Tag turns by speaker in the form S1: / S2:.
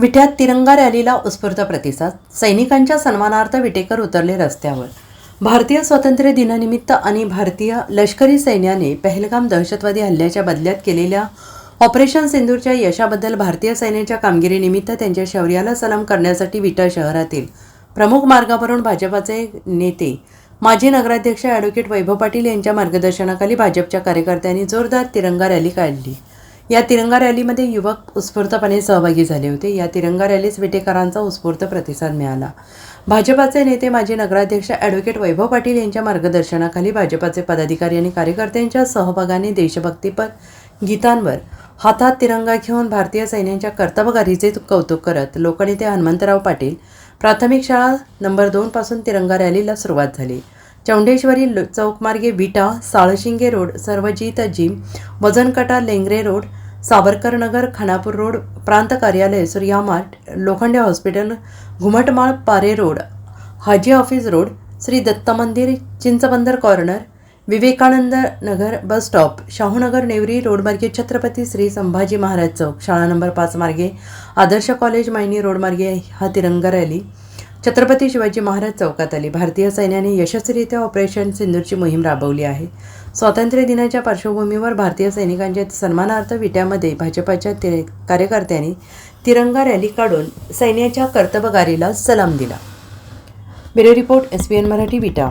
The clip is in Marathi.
S1: विठ्यात तिरंगा रॅलीला उत्स्फूर्त प्रतिसाद. सैनिकांच्या सन्मानार्थ विटेकर उतरले रस्त्यावर. भारतीय स्वातंत्र्य दिनानिमित्त आणि भारतीय लष्करी सैन्याने पहलगाम दहशतवादी हल्ल्याच्या बदल्यात केलेल्या ऑपरेशन सिंदूरच्या यशाबद्दल भारतीय सैन्याच्या कामगिरीनिमित्त त्यांच्या शौर्याला सलाम करण्यासाठी विटा शहरातील प्रमुख मार्गावरून भाजपाचे नेते माजी नगराध्यक्ष ॲडव्होकेट वैभव पाटील यांच्या मार्गदर्शनाखाली भाजपच्या कार्यकर्त्यांनी जोरदार तिरंगा रॅली काढली. या तिरंगा रॅलीमध्ये युवक उत्स्फूर्तपणे सहभागी झाले होते. या तिरंगा रॅलीस विटेकरांचा उत्स्फूर्त प्रतिसाद मिळाला. भाजपाचे नेते माजी नगराध्यक्ष ॲडव्होकेट वैभव पाटील यांच्या मार्गदर्शनाखाली भाजपाचे पदाधिकारी आणि कार्यकर्त्यांच्या सहभागाने देशभक्तीपर गीतांवर हातात तिरंगा घेऊन भारतीय सैन्याच्या कर्तबगारीचे कौतुक करत लोकनेते हनुमंतराव पाटील प्राथमिक शाळा नंबर दोनपासून तिरंगा रॅलीला सुरुवात झाली. चौंडेश्वरी लो- चौकमार्गे विटा साळशिंगे रोड सर्वजित जिम वजनकटा लेंगरे रोड सावरकर नगर खानापूर रोड प्रांत कार्यालय Suryamat Lokhande hospital Ghumatmal Pare road Haji office road Shri Datta मंदिर Chinchbandar corner Vivekanand Nagar bus stop Shahunagar Nevari रोडमार्गे Chhatrapati Shri Sambhaji Maharaj चौक शाळा नंबर पाच मार्गे आदर्श कॉलेज मायनी रोडमार्गे हा तिरंगा रॅली छत्रपती शिवाजी महाराज चौकात आली. भारतीय सैन्याने यशस्वीरित्या ऑपरेशन सिंदूरची मोहीम राबवली आहे. स्वातंत्र्य दिनाच्या पार्श्वभूमीवर भारतीय सैनिकांच्या सन्मानार्थ विट्यामध्ये भाजपाच्या कार्यकर्त्यांनी तिरंगा रॅली काढून सैन्याच्या कर्तबगारीला सलाम दिला. Bureau report S P N Marathi Vita.